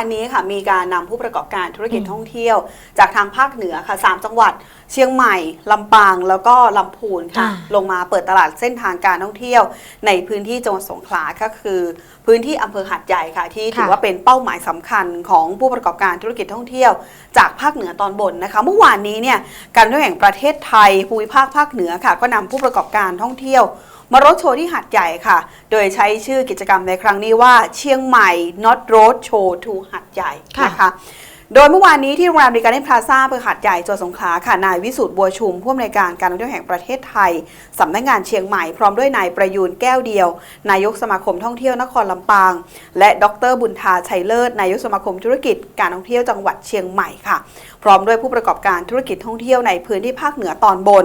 านนี้ค่ะมีการนำผู้ประกอบการธุรกิจท่องเที่ยว จากทางภาคเหนือค่ะสามจังหวัด เชียงใหม่ ลำปาง แล้วก็ลำพูนค่ะอ่าลงมาเปิดตลาดเส้นทางการท่องเที่ยว ในพื้นที่จังหวัดสงขลาก็คือ พื้นที่อำเภอหาดใหญ่ค่ะ ที่ถือค่ะว่าเป็นเป้าหมายสำคัญของผู้ประกอบการธุรกิจท่องเที่ยว จากภาคเหนือตอนบนนะคะ เมื่อวานนี้เนี่ยการท่องเที่ยวแห่งประเทศไทยภูมิภาคภาคเหนือค่ะ ก็นำผู้ประกอบการท่องเที่ยว มารถโชว์ที่หาดใหญ่ค่ะ โดยใช้ชื่อกิจกรรมในครั้งนี้ว่าเชียงใหม่ Not Road Show to หาดใหญ่ค่ะนะคะโดยเมื่อวานนี้ที่โรงแรมดิการ์เด้นพลาซ่าอำเภอหาดใหญ่จังหวัดสงขลาค่ะ นายวิสุทธ์บัวชุมผู้อำนวยการการท่องเที่ยวแห่งประเทศไทย สำนักงานเชียงใหม่พร้อมด้วยนายประยูนแก้วเดียว นายกสมาคมท่องเที่ยวนครลำปาง และดรบุญทาชัยเลิศ นายกสมาคมธุรกิจการท่องเที่ยวจังหวัดเชียงใหม่ค่ะ พร้อมด้วยผู้ประกอบการธุรกิจท่องเที่ยวในพื้นที่ภาคเหนือตอนบน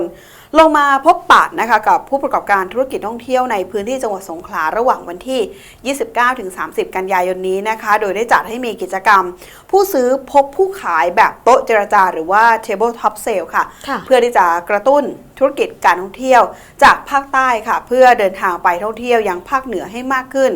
ลงมาพบปะนะคะกับผู้ประกอบการธุรกิจท่องเที่ยวในพื้นที่จังหวัดสงขลาระหว่างวันที่ 29-30 กันยายนนี้นะคะ โดยได้จัดให้มีกิจกรรม ผู้ซื้อพบผู้ขายแบบโต๊ะเจรจาหรือว่า table top sale ค่ะค่ะเพื่อที่จะกระตุ้นธุรกิจการท่องเที่ยวจากภาคใต้ค่ะ เพื่อเดินทางไปท่องเที่ยวยังภาคเหนือให้มากขึ้น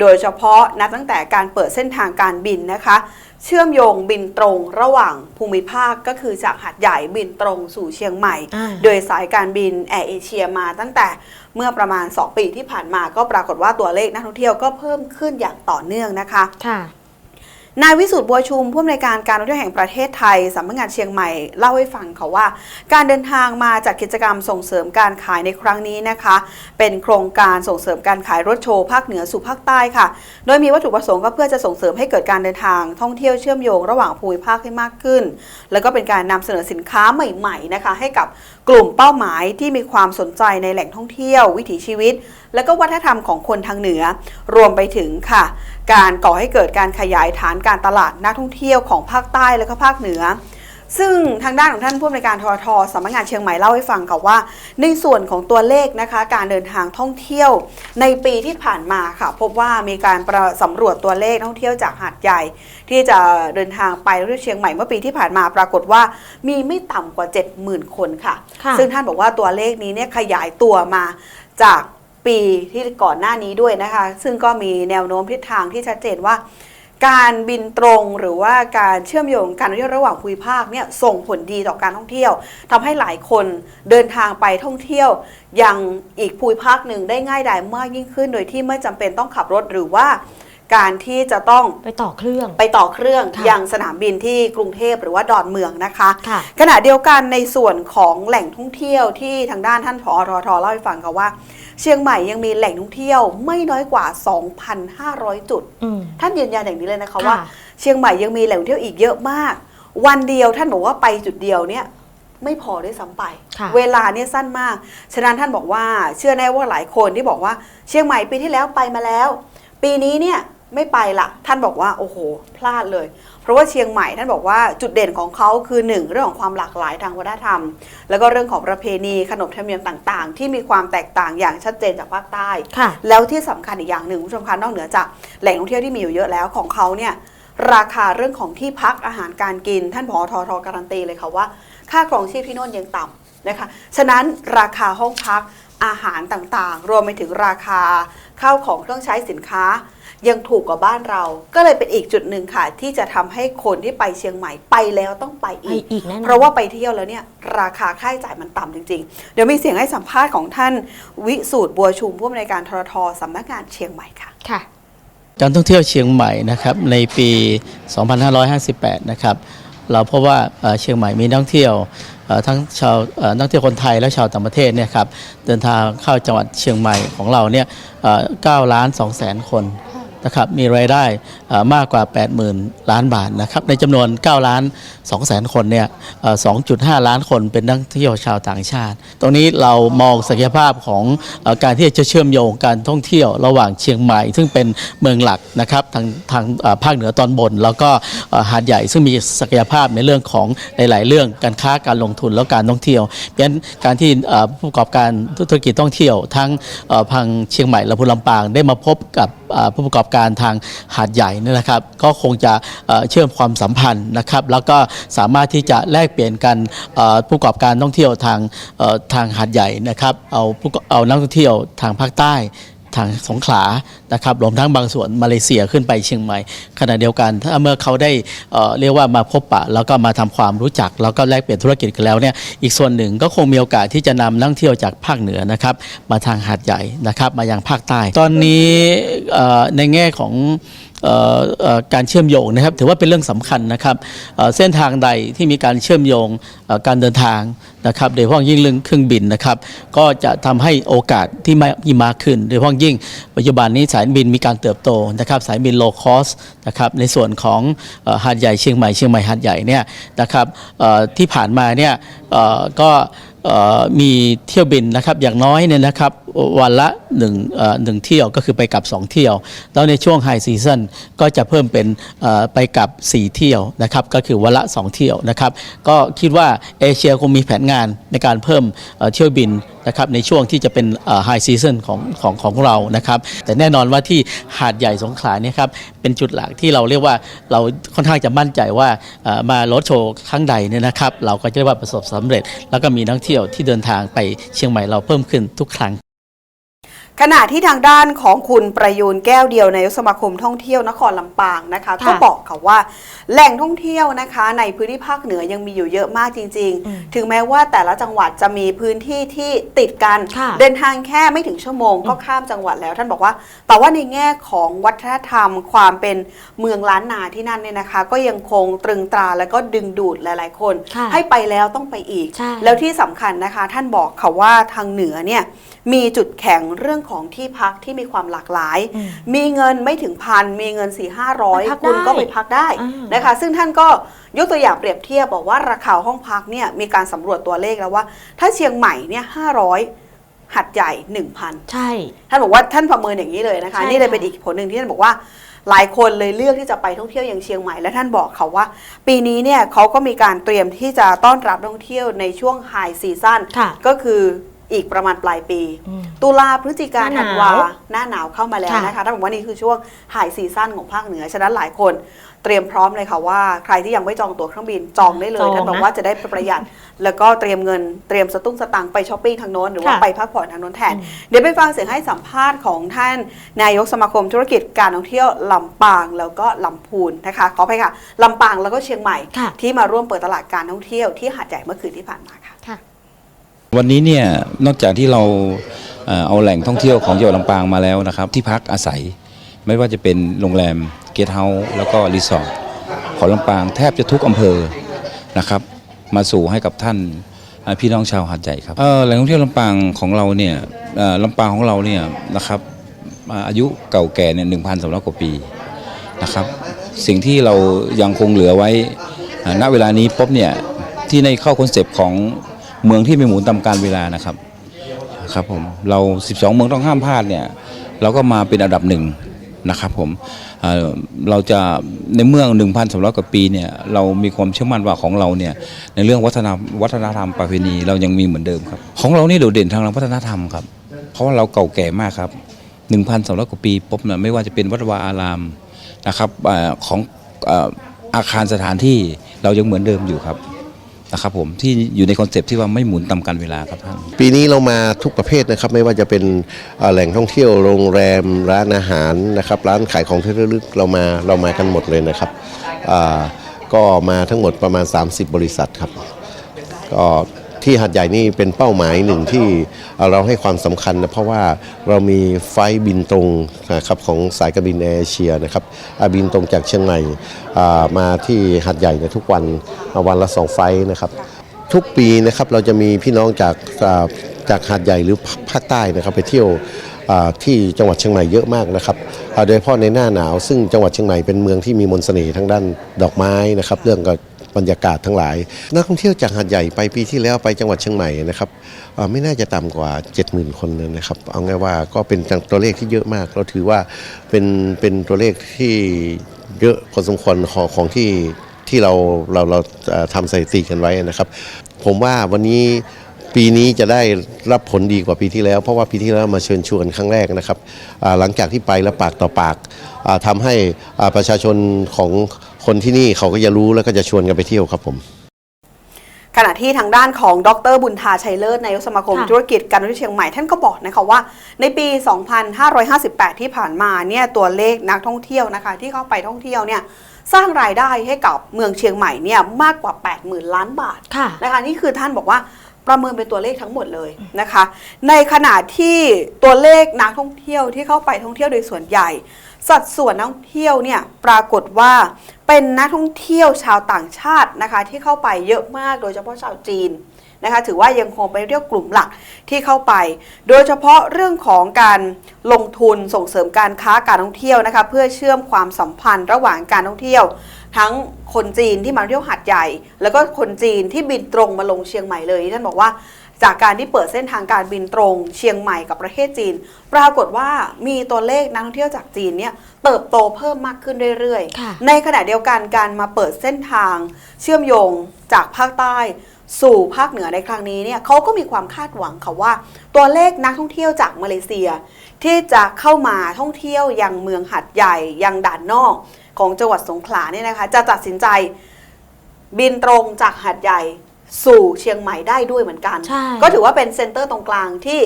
โดยเฉพาะนับตั้งแต่การเปิดเส้นทางการบินนะคะ เชื่อมโยงบินตรงระหว่างภูมิภาคก็คือจากหาดใหญ่บินตรงสู่เชียงใหม่อ่าโดยสายการบินแอร์เอเชียมาตั้งแต่เมื่อประมาณ 2 ปีที่ผ่านมาก็ปรากฏว่าตัวเลขนักท่องเที่ยวก็เพิ่มขึ้นอย่างต่อเนื่องนะคะค่ะ นายวิสุทธ์บัวชุมผู้อำนวยการการท่องเที่ยวแห่งประเทศไทยสำนักงานเชียงใหม่เล่าให้ฟังค่ะว่า การเดินทางมาจากกิจกรรมส่งเสริมการขายในครั้งนี้นะคะ เป็นโครงการส่งเสริมการขายรถโชว์ภาคเหนือสู่ภาคใต้ค่ะ โดยมีวัตถุประสงค์ก็เพื่อจะส่งเสริมให้เกิดการเดินทางท่องเที่ยวเชื่อมโยงระหว่างภูมิภาคให้มากขึ้น แล้วก็เป็นการนำเสนอสินค้าใหม่ ๆนะคะ ให้กับกลุ่มเป้าหมายที่มีความสนใจในแหล่งท่องเที่ยว วิถีชีวิต และก็วัฒนธรรมของคนทางเหนือ รวมไปถึงค่ะ การก่อให้เกิดการขยายฐานการตลาดนักท่องเที่ยวของภาคใต้และก็ภาคเหนือซึ่งทางด้านของท่านผู้อำนวยการททสำนักงานเชียงใหม่เล่าให้ฟังค่ะว่า ในส่วนของตัวเลขนะคะ การเดินทางท่องเที่ยว ในปีที่ผ่านมาค่ะ พบว่ามีการประสำรวจตัวเลขท่องเที่ยวจากหาดใหญ่ ที่จะเดินทางไปที่เชียงใหม่เมื่อปีที่ผ่านมาปรากฏว่า มีไม่ต่ำกว่า 70,000 คนค่ะค่ะซึ่งท่านบอกว่าตัวเลขนี้เนี่ยขยายตัวมาจาก ปีที่ก่อนหน้านี้ด้วยนะคะ ซึ่งก็มีแนวโน้มทิศทางที่ชัดเจนว่า การบินตรงหรือว่าการเชื่อมโยงการท่องเที่ยวระหว่างภูมิภาคเนี่ยส่งผลดีต่อการท่องเที่ยวทำให้หลายคนเดินทางไปท่องเที่ยวยังอีกภูมิภาคหนึ่งได้ง่ายดายมากยิ่งขึ้น โดยที่ไม่จำเป็นต้องขับรถหรือว่าการที่จะต้องไปต่อเครื่องไปต่อเครื่องค่ะยังสนามบินที่กรุงเทพหรือว่าดอนเมืองนะคะค่ะขณะเดียวกันในส่วนของแหล่งท่องเที่ยวที่ทางด้านท่านผอททเล่าให้ฟังค่ะว่า เชียงใหม่ยังมีแหล่งท่องเที่ยวไม่น้อยกว่า 2,500 จุดอืมท่านยืนยันอย่างนี้เลยนะคะค่ะว่า เชียงใหม่ยังมีแหล่งท่องเที่ยวอีกเยอะมาก วันเดียวท่านบอกว่าไปจุดเดียวเนี่ยไม่พอด้วยซ้ำไปค่ะเวลาเนี่ยสั้นมาก ฉะนั้นท่านบอกว่าเชื่อแน่ว่าหลายคนที่บอกว่าเชียงใหม่ปีที่แล้วไปมาแล้ว ปีนี้เนี่ย ไม่ไปละท่านบอกว่าโอ้โห พลาดเลย เพราะว่าเชียงใหม่ท่านบอกว่าจุดเด่นของเขาคือหนึ่งเรื่องของความหลากหลายทางวัฒนธรรม แล้วก็เรื่องของประเพณีขนบธรรมเนียมต่างๆ ที่มีความแตกต่างอย่างชัดเจนจากภาคใต้ค่ะแล้วที่สำคัญอีกอย่างหนึ่งคุณผู้ชมคะนอกเหนือจากแหล่งท่องเที่ยวที่มีอยู่เยอะแล้วของเขาเนี่ยราคาเรื่องของที่พักอาหารการกิน ท่านผอททการันตีเลยค่ะว่า ค่าครองชีพที่โน่นยังต่ำนะคะฉะนั้นราคาห้องพักอาหารต่างๆ รวมไปถึงราคาข้าวของเครื่องใช้สินค้า ยังถูกกว่าบ้านเรา ก็เลยเป็นอีกจุดหนึ่งค่ะ ที่จะทำให้คนที่ไปเชียงใหม่ไปแล้วต้องไปไปอีกอีกแน่นอนเพราะว่าไปเที่ยวแล้วเนี่ยราคาค่าใช้จ่ายมันต่ำจริง ๆ เดี๋ยวมีเสียงให้สัมภาษณ์ของท่านวิสูตรบัวชุมผู้อำนวยการทรทสำนักงานเชียงใหม่ค่ะค่ะการท่องเที่ยวเชียงใหม่นะครับในปี 2558 นะครับเราพบว่าเอ่อเชียงใหม่มีนักท่องเที่ยวเอ่อทั้งชาวเอ่อนักท่องเที่ยวคนไทยและชาวต่างประเทศเนี่ยครับเดินทางเข้าจังหวัดเชียงใหม่ของเราเนี่ยเอ่อ9ล้าน2แสนคน นะครับมีรายได้มากกว่า 80,000 ล้านบาทนะครับในจำนวน 9 ล้าน2แสนคนเนี่ยเอ่อ2.5 ล้านคนเป็นนักท่องเที่ยวชาวต่างชาติ ตรงนี้เรามองศักยภาพของการที่จะเชื่อมโยงการท่องเที่ยวระหว่างเชียงใหม่ ซึ่งเป็นเมืองหลักนะครับทางทางภาคเหนือตอนบน แล้วก็หาดใหญ่ซึ่งมีศักยภาพในเรื่องของหลาย ๆ เรื่องการค้าการลงทุนแล้วการท่องเที่ยวเพราะฉะนั้นการที่ผู้ประกอบการธุรกิจท่องเที่ยว ทั้งพังเชียงใหม่และพูลำปางได้มาพบกับผู้ประกอบการทางหาดใหญ่นี่นะครับ ก็คงจะเชื่อมความสัมพันธ์นะครับ แล้วก็สามารถที่จะแลกเปลี่ยนกันผู้ประกอบการท่องเที่ยวทางทางหาดใหญ่นะครับ เอาผู้เอานักท่องเที่ยวทางภาคใต้ ทางสงขลานะครับรวมทั้งบางส่วนมาเลเซียขึ้นไปเชียงใหม่ขณะเดียวกัน ถ้าเมื่อเขาได้เเรียกว่ามาพบปะ แล้วก็มาทำความรู้จัก แล้วก็แลกเปลี่ยนธุรกิจกันแล้วเนี่ยอีกส่วนหนึ่งก็คงมีโอกาสที่จะนำนักท่องเที่ยวจากภาคเหนือนะครับมาทางหาดใหญ่นะครับมายังภาคใต้ ตอนนี้ในแง่ของ การเชื่อมโยงนะครับ ถือว่าเป็นเรื่องสำคัญนะครับเส้นทางใดที่มีการเชื่อมโยงการเดินทางนะครับโดยเฉพาะยิ่งเรื่องเครื่องบินนะครับ ก็จะทำให้โอกาสที่มาที่มากขึ้น โดยเฉพาะยิ่งปัจจุบันนี้สายบินมีการเติบโตนะครับ สายบินโลคอสนะครับในส่วนของอหาดใหญ่เชียงใหม่เชียงใหม่หาดใหญ่เนี่ยนะครับที่ผ่านมาเนี่ยก็ มีเที่ยวบินนะครับอย่างน้อยเนี่ยนะครับวันละหนึ่งเอ่อหนึ่งเที่ยวก็คือไปกลับ 2 เที่ยว แล้วในช่วงไฮซีซันก็จะเพิ่มเป็นไปกลับ 4 เที่ยวนะครับก็คือวันละ 2 เที่ยวนะครับก็คิดว่าเอเชียคงมีแผนงานในการเพิ่มเที่ยวบิน นะครับในช่วงที่จะเป็นไฮซีซันของของของเรานะครับแต่แน่นอนว่าที่หาดใหญ่สงขลาเนี่ยครับเป็นจุดหลักที่เราเรียกว่าเราค่อนข้างจะมั่นใจว่ามาลดโชว์ครั้งใดเนี่ยนะครับเราก็จะเรียกว่าประสบสำเร็จ แล้วก็มีนักท่องเที่ยวที่เดินทางไปเชียงใหม่เราเพิ่มขึ้นทุกครั้ง ขณะที่ทางด้านของคุณประยูนแก้วเดียวนายกสมาคมท่องเที่ยวนครลำปางนะคะค่ะก็บอกค่ะว่าแหล่งท่องเที่ยวนะคะ ในพื้นที่ภาคเหนือยังมีอยู่เยอะมากจริงอืมๆถึงแม้ว่าแต่ละจังหวัดจะมีพื้นที่ที่ติดกันค่ะเดินทางแค่ไม่ถึงชั่วโมงก็ข้ามจังหวัดแล้ว ท่านบอกว่า แต่ว่าในแง่ของวัฒนธรรม ความเป็นเมืองล้านนาที่นั่นเนี่ยนะคะ ก็ยังคงตรึงตราแล้วก็ดึงดูดหลาย ๆ คนค่ะให้ไปแล้วต้องไปอีกใช่แล้วที่สำคัญนะคะ ท่านบอกค่ะว่าทางเหนือเนี่ย มีจุดแข็งเรื่องของที่พักที่มีความหลากหลายอืมมีเงินไม่ถึงพันมีเงิน4ี่ห้าร้อยไปพักคุณได้ก็ไปพักได้อืมนะคะ ซึ่งท่านก็ยกตัวอย่างเปรียบเทียบบอกว่าราคาห้องพักเนี่ยมีการสำรวจตัวเลขแล้วว่า ถ้าเชียงใหม่เนี่ยห้าร้อยหัดใหญ่ 1,000 ใช่ ท่านบอกว่าท่านประเมินอย่างนี้เลยนะคะใช่นี่เลยค่ะเป็นอีกผลหนึ่งที่ท่านบอกว่าหลายคนเลยเลือกที่จะไปท่องเที่ยวอย่างเชียงใหม่ และท่านบอกเขาว่า ปีนี้เนี่ยเขาก็มีการเตรียมที่จะต้อนรับนักท่องเที่ยวในช่วงไฮซีซั่นค่ะก็คือ อีกประมาณปลายปีอืมตุลาพฤศจิกาหน้าธัหนาวนวาหน้าหนาวเข้ามาแล้วค่ะนะคะท่านบอกว่านี่คือช่วงไฮซีซั่นของภาคเหนือ ฉะนั้นหลายคนเตรียมพร้อมเลยค่ะว่าใครที่ยังไม่จองตั๋วเครื่องบินจองได้เลยจองท่านบอกนะว่าจะได้ประหยัด แล้วก็เตรียมเงินเตรียมสตุ้งสตังค์ไปช้อปปิ้งทางโน้นหรือว่าค่ะไปพักผ่อนทางโน้นแทนอืมเดี๋ยวไปฟังเสียงให้สัมภาษณ์ของท่านนายกสมาคมธุรกิจการท่องเที่ยวลำปางแล้วก็ลำพูนนะคะขอไปค่ะลำปางแล้วก็เชียงใหม่ค่ะที่มาร่วมเปิดตลาดการท่องเที่ยวที่หาดใหญ่เมื่อคืนที่ผ่านมาค่ะค่ะ วันนี้เนี่ยนอกจากที่เราเอาแหล่งท่องเที่ยวของจังหวัดลำปางมาแล้วนะครับ ที่พักอาศัยไม่ว่าจะเป็นโรงแรมเกสต์เฮาส์แล้วก็รีสอร์ทของลำปางแทบจะทุกอำเภอนะครับ มาสู่ให้กับท่านพี่น้องชาวหาดใหญ่ครับแหล่งท่องเที่ยวลำปางของเราเนี่ยลำปางของเราเนี่ยนะครับอายุเก่าแก่เนี่ยหนึ่งพันสองร้อยกว่าปีนะครับ สิ่งที่เรายังคงเหลือไว้ณเวลานี้ปุ๊บเนี่ยที่ในเข้าคอนเซปต์ของ เมืองที่ไม่หมุนตามการเวลานะครับครับผมเรา 12 เมืองต้องห้ามพลาดเนี่ยเราก็มาเป็นอันดับหนึ่งนะครับผมเเราจะในเมือง 1,200 กว่าปีเนี่ยเรามีความเชื่อมั่นว่าของเราเนี่ยในเรื่องวัฒนวัฒนธรรมประเพณีเรายังมีเหมือนเดิมครับ ของเรานี่โดดเด่นทางวัฒนธรรมครับ เพราะว่าเราเก่าแก่มากครับ 1,200 กว่าปีปุ๊บเนี่ยไม่ว่าจะเป็นวัดวาอารามนะครับของอาคารสถานที่เรายังเหมือนเดิมอยู่ครับ นะครับผมที่อยู่ในคอนเซปต์ที่ว่าไม่หมุนตามการเวลาครับท่าน ปีนี้เรามาทุกประเภทนะครับไม่ว่าจะเป็นเอ่อแหล่งท่องเที่ยวโรงแรมร้านอาหารนะครับร้านขายของที่ระลึกเรามาเรามากันหมดเลยนะครับอ่าก็มาทั้งหมดประมาณ 30 บริษัทครับก็ ที่หัดใหญ่นี่เป็นเป้าหมายหนึ่งที่เราให้ความสำคัญนะเพราะว่าเรามีไฟบินตรงนะครับของสายการบินแอร์เอเชียนะครับบินตรงจากเชียงใหม่มาที่หัดใหญ่ในทุกวันวันละสองไฟนะครับทุกปีนะครับเราจะมีพี่น้องจากจากหาดใหญ่หรือภาคใต้นะครับ ไปเที่ยวที่จังหวัดเชียงใหม่เยอะมากนะครับโดยเฉพาะในหน้าหนาว ซึ่งจังหวัดเชียงใหม่เป็นเมืองที่มีมนต์เสน่ห์ทั้งด้านดอกไม้นะครับ เรื่องกับ บรรยากาศทั้งหลาย นักท่องเที่ยวจากหาดใหญ่ไปปีที่แล้วไปจังหวัดเชียงใหม่นะครับไม่น่าจะต่ำกว่า 70,000 คนนะครับ เอาง่ายว่าก็เป็นตัวเลขที่เยอะมากเราถือว่าเป็นเป็นตัวเลขที่เยอะพอสมควรของของที่ที่เราเราเราเอ่อทำสถิติกันไว้นะครับ ผมว่าวันนี้ปีนี้จะได้รับผลดีกว่าปีที่แล้ว เพราะว่าปีที่แล้วมาเชิญชวนครั้งแรกนะครับหลังจากที่ไปแล้วปากต่อปากอ่าทำให้ประชาชนของ คนที่นี่เขาก็จะรู้แล้วก็จะชวนกันไปเที่ยวครับผม ขณะที่ทางด้านของดรบุญทาชัยเลิศนายกสมาคมค่ะธุรกิจการท่องเที่ยวเชียงใหม่ท่านก็บอกนะคะว่า ในปี 2558 ที่ผ่านมาเนี่ยตัวเลขนักท่องเที่ยวนะคะ ที่เข้าไปท่องเที่ยวเนี่ยสร้างรายได้ให้กับเมืองเชียงใหม่เนี่ยมากกว่า 80,000 ล้านบาทค่ะนะคะนี่คือท่านบอกว่าประเมินเป็นตัวเลขทั้งหมดเลยนะคะ ในขณะที่ตัวเลขนักท่องเที่ยวที่เข้าไปท่องเที่ยวโดยส่วนใหญ่ สัดส่วนนักท่องเที่ยวเนี่ยปรากฏว่า เป็นนักท่องเที่ยวชาวต่างชาตินะคะที่เข้าไปเยอะมากโดยเฉพาะชาวจีนนะคะถือว่ายังคงเป็นเรียกกลุ่มหลักที่เข้าไป โดยเฉพาะเรื่องของการลงทุนส่งเสริมการค้าการท่องเที่ยวนะคะเพื่อเชื่อมความสัมพันธ์ระหว่างการท่องเที่ยว ทั้งคนจีนที่มาเที่ยวหาดใหญ่ แล้วก็คนจีนที่บินตรงมาลงเชียงใหม่เลยท่านบอกว่า จากการที่เปิดเส้นทางการบินตรง เชียงใหม่กับประเทศจีน ปรากฏว่ามีตัวเลขนักท่องเที่ยวจากจีนเนี่ยเติบโตเพิ่มมากขึ้นเรื่อยค่ะๆในขณะเดียวกันการมาเปิดเส้นทางเชื่อมโยงจากภาคใต้สู่ภาคเหนือในครั้งนี้เนี่ยเขาก็มีความคาดหวังค่ะว่า ตัวเลขนักท่องเที่ยวจากมาเลเซีย ที่จะเข้ามาท่องเที่ยวยังเมืองหัดใหญ่ยังด่านนอกของจังหวัดสงขลาเนี่ยนะคะ จะตัดสินใจบินตรงจากหัดใหญ่ สู่เชียงใหม่ได้ด้วยเหมือนกันใช่ก็ถือว่าเป็นเซ็นเตอร์ตรงกลางที่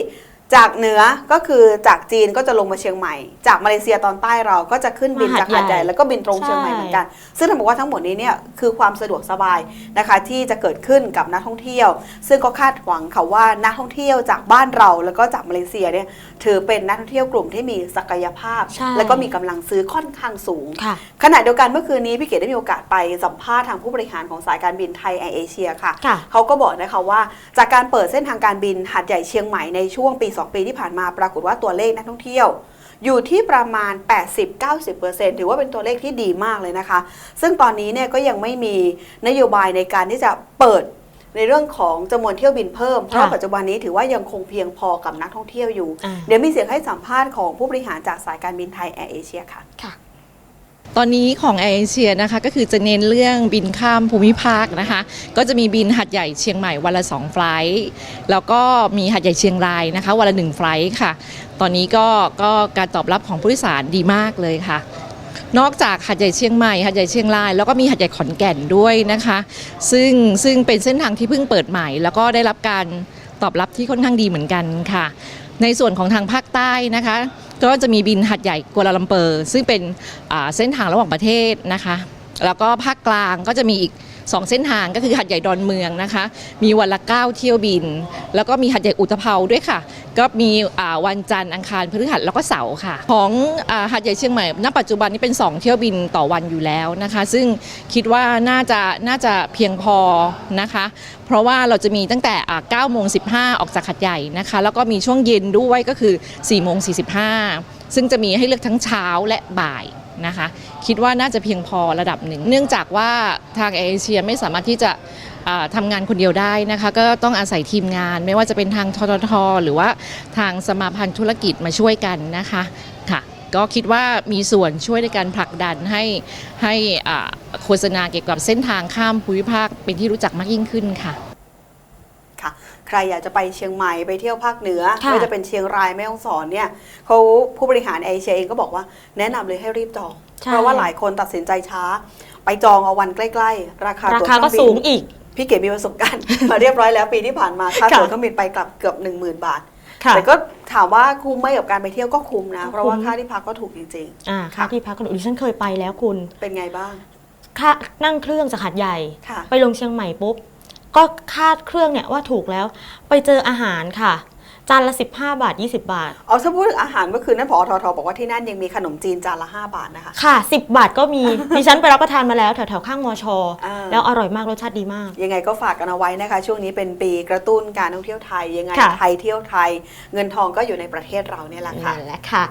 จากเหนือก็คือจากจีนก็จะลงมาเชียงใหม่ จากมาเลเซียตอนใต้เราก็จะขึ้นบินมาหาดจากหาดใหญ่ ใหญ่แล้วก็บินตรงเชียงใหม่เหมือนกัน ซึ่งท่านบอกว่าทั้งหมดนี้เนี่ยคือความสะดวกสบายนะคะที่จะเกิดขึ้นกับนักท่องเที่ยว ซึ่งก็คาดหวังค่ะว่านักท่องเที่ยวจากบ้านเราแล้วก็จากมาเลเซียเนี่ยถือเป็นนักท่องเที่ยวกลุ่มที่มีศักยภาพ ใช่ แล้วก็มีกำลังซื้อค่อนข้างสูง ค่ะ ขณะเดียวกันเมื่อคืนนี้พี่เกดได้มีโอกาสไปสัมภาษณ์ทางผู้บริหารของสายการบินไทยแอร์เอเชียค่ะ ค่ะ เขาก็บอกนะคะว่าจากการเปิดเส้นทางการบินหาดใหญ่เชียงใหม่ในช่วงปี2 ปีที่ผ่านมาปรากฏว่าตัวเลขนักท่องเที่ยว อยู่ที่ประมาณ 80-90%ถือว่าเป็นตัวเลขที่ดีมากเลยนะคะ ซึ่งตอนนี้เนี่ยก็ยังไม่มีนโยบายในการที่จะเปิดในเรื่องของจำนวนเที่ยวบินเพิ่ม เพราะค่ะปัจจุบันนี้ถือว่ายังคงเพียงพอกับนักท่องเที่ยวอยู่อ่าเดี๋ยวมีเสียงให้สัมภาษณ์ของผู้บริหารจากสายการบินไทยแอร์เอเชียค่ะค่ะ ตอนนี้ของแอร์เอเชียนะคะก็คือจะเน้นเรื่องบินข้ามภูมิภาคนะคะ ก็จะมีบินหัดใหญ่เชียงใหม่วันละ2ไฟล์แล้วก็มีหัดใหญ่เชียงรายนะคะวันละ1ไฟล์ค่ะ ตอนนี้ก็ก็การตอบรับของผู้โดยสารดีมากเลยค่ะ นอกจากหัดใหญ่เชียงใหม่หัดใหญ่เชียงราย แล้วก็มีหัดใหญ่ขอนแก่นด้วยนะคะ ซึ่งซึ่งเป็นเส้นทางที่เพิ่งเปิดใหม่ แล้วก็ได้รับการตอบรับที่ค่อนข้างดีเหมือนกันค่ะ ในส่วนของทางภาคใต้นะคะ ก็จะมีบินหัดใหญ่กัวลาลัมเปอร์ ซึ่งเป็นเส้นทางระหว่างประเทศนะคะ แล้วก็ภาคกลางก็จะมีอีก 2 เส้นทางก็คือหัดใหญ่ดอนเมืองนะคะ มีวันละ 9 เที่ยวบิน แล้วก็มีหัดใหญ่อุตภเปาด้วยค่ะ ก็มีวันจันทร์อังคารพฤหัสแล้วก็เสาร์ค่ะ ของอหัดใหญ่เชียงใหม่ณปัจจุบันนี้เป็น 2 เที่ยวบินต่อวันอยู่แล้วนะคะ ซึ่งคิดว่าน่าจะน่าจะเพียงพอนะคะ เพราะว่าเราจะมีตั้งแต่9โมง15 ออกจากหัดใหญ่นะคะ แล้วก็มีช่วงเย็นด้วยก็คือ4โมง45ซึ่งจะมีให้เลือกทั้งเช้าและบ่าย นะคะ คิดว่าน่าจะเพียงพอระดับหนึ่ง เนื่องจากว่าทางเอเชียไม่สามารถที่จะอ่าทำงานคนเดียวได้นะคะ ก็ต้องอาศัยทีมงานไม่ว่าจะเป็นทางทททหรือว่าทางสมาพันธ์ธุรกิจมาช่วยกันนะคะค่ะก็คิดว่ามีส่วนช่วยในการผลักดันให้ให้โฆษณาเกี่ยวกับเส้นทางข้ามภูมิภาคเป็นที่รู้จักมากยิ่งขึ้นค่ะ ใครอยากจะไปเชียงใหม่ไปเที่ยวภาคเหนือค่ะ ไม่ว่าจะเป็นเชียงรายแม่ฮ่องสอนเนี่ยเขาผู้บริหารเอเชียเองก็บอกว่าแนะนำเลยให้รีบจอง ใช่ เพราะว่าหลายคนตัดสินใจช้า ไปจองเอาวันใกล้ ๆ ราคาราตั๋วคาเคก็รื่องบิน สูงอีก พี่เก๋มีประสบการณ์ มาเรียบร้อยแล้วปีที่ผ่านมาค่าค่ะตั๋วเครื่องบินไปกลับเกือบ 1 0,000 บาท ค่ะ แต่ก็ถามว่าคุ้มไหมกับการไปเที่ยวก็คุ้มนะก็คุ้มเพราะว่าค่าที่พักก็ถูกจริง อ่าค่าที่พักกระโดดดิฉันเคยไปแล้วคุณ ๆ เป็นไงบ้าง ค่านั่งเครื่องจากหาดใหญ่ ค่ะ ไปลงเชียงใหม่ปุ๊บ ก็คาดเครื่องเนี่ยว่าถูกแล้ว ไปเจออาหารค่ะ จานละ 15 บาท 20 บาท เอาถ้าพูดถึงอาหารเมื่อคืนนั้นพอททบอกว่าที่นั่นยังมีขนมจีนจานละ 5 บาทนะคะ ค่ะ 10 บาทก็มี ดิฉันไปรับประทานมาแล้วแถวแถวๆข้างมอชออ่า แล้วอร่อยมากรสชาติดีมาก ยังไงก็ฝากกันเอาไว้นะคะ ช่วงนี้เป็นปีกระตุ้นการท่องเที่ยวไทยยังไงค่ะ ไทยเที่ยวไทย เงินทองก็อยู่ในประเทศเราเนี่ยแหละค่ะ นั่นแหละค่ะ